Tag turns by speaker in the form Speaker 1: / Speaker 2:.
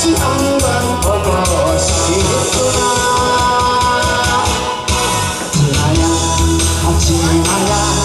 Speaker 1: 시간만 보고 싶구나 지나야 지나야